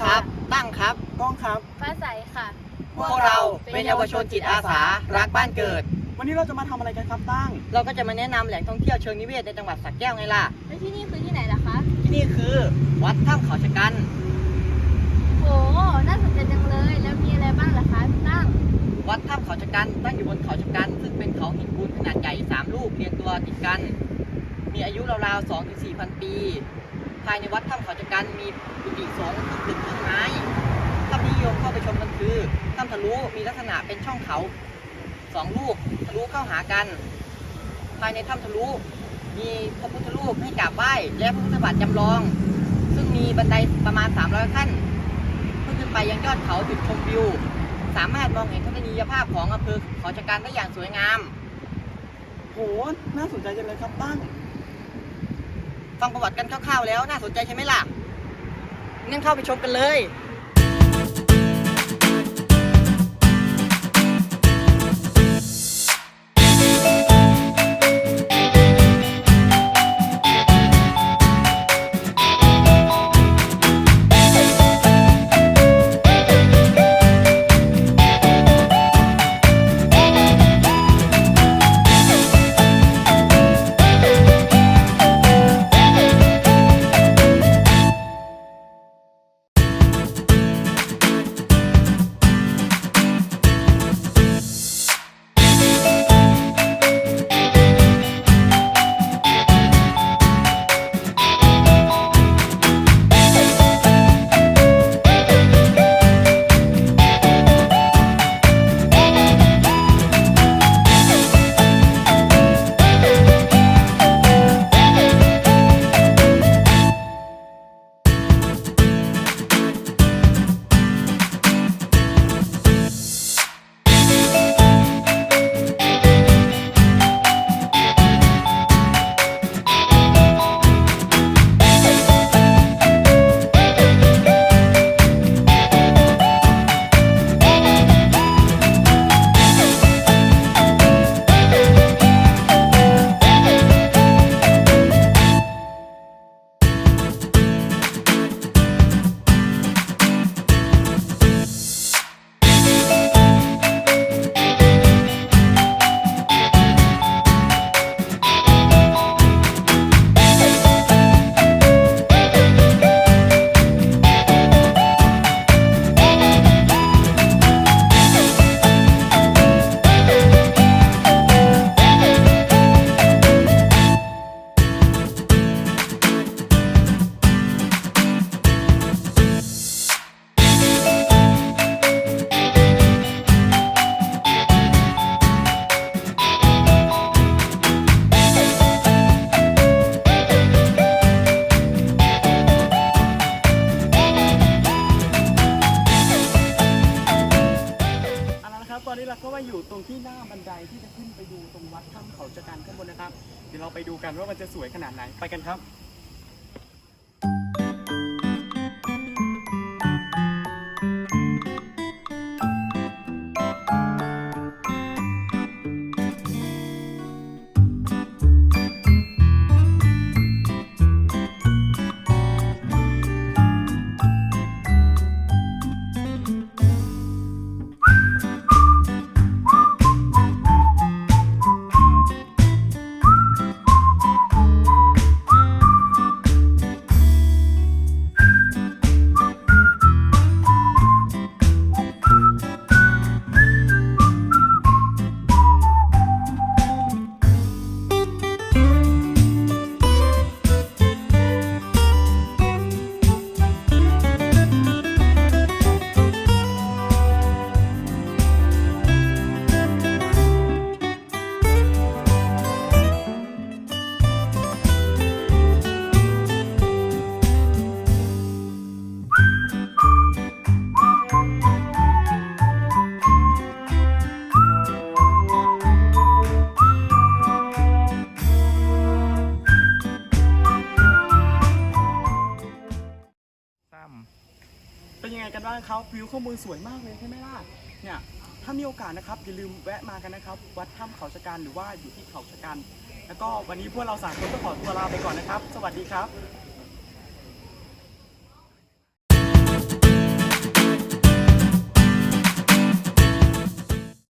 วัสดีครับ ตั้งครับ ก้องครับ ฟ้าใสค่ะ พวกเราเป็นเยาวชนจิตอาสารักบ้านเกิด วันนี้เราจะมาทำอะไรกันครับตั้ง เราก็จะมาแนะนำแหล่งท่องเที่ยวเชิงนิเวศในจังหวัดสระแก้วไงล่ะ แล้วที่นี่คือที่ไหนล่ะคะ ที่นี่คือวัดถ้ำเขาชะกัน โห น่าสนใจจังเลย แล้วมีอะไรบ้างล่ะคะพี่ตั้ง วัดถ้ำเขาชะกันตั้งอยู่บนเขาชะกัน ซึ่งเป็นเขาหินปูนขนาดใหญ่ 3 ลูกเรียงตัวติดกัน มีอายุราวๆ2-4พันปี ภายในวัดถ้ำเขาชะกันมีกุฏิสงฆ์ตึกตึกไม้ถ้ำนิยมเข้าไปชมกันคือถ้ำทะลุมีลักษณะเป็นช่องเขาสองลูกทะลุเข้าหากัน ภายในถ้ำทะลุมีพระพุทธรูปให้กราบไหว้และพระพุทธบาทจำลอง ซึ่งมีบันไดประมาณ 300 ขั้นเพื่อขึ้นไปยังยอดเขาจุดชมวิว สามารถมองเห็นทัศนียภาพของอำเภอเขาชะกันได้อย่างสวยงามโหน่าสนใจจังเลยครับตั้ง ฟังประวัติกันคร่าวๆแล้วน่าสนใจใช่ไหมล่ะงั้นเข้าไปชมกันเลย อยู่ตรงที่หน้าบันไดที่จะขึ้นไปดูตรงวัดถ้ำเขาจะกันข้างบนนะครับ เดี๋ยวเราไปดูกันว่ามันจะสวยขนาดไหน ไปกันครับ เป็นยังไงกันบ้างครับวิวข้างบนสวยมากเลยใช่ไหมล่ะเนี่ยถ้ามีโอกาสนะครับอย่าลืมแวะมากันนะครับ วัดถ้ำเขาชะกันหรือว่าอยู่ที่เขาชะกัน แล้วก็วันนี้พวกเราสามคนก็ขอตัวลาไปก่อนนะครับ สวัสดีครับ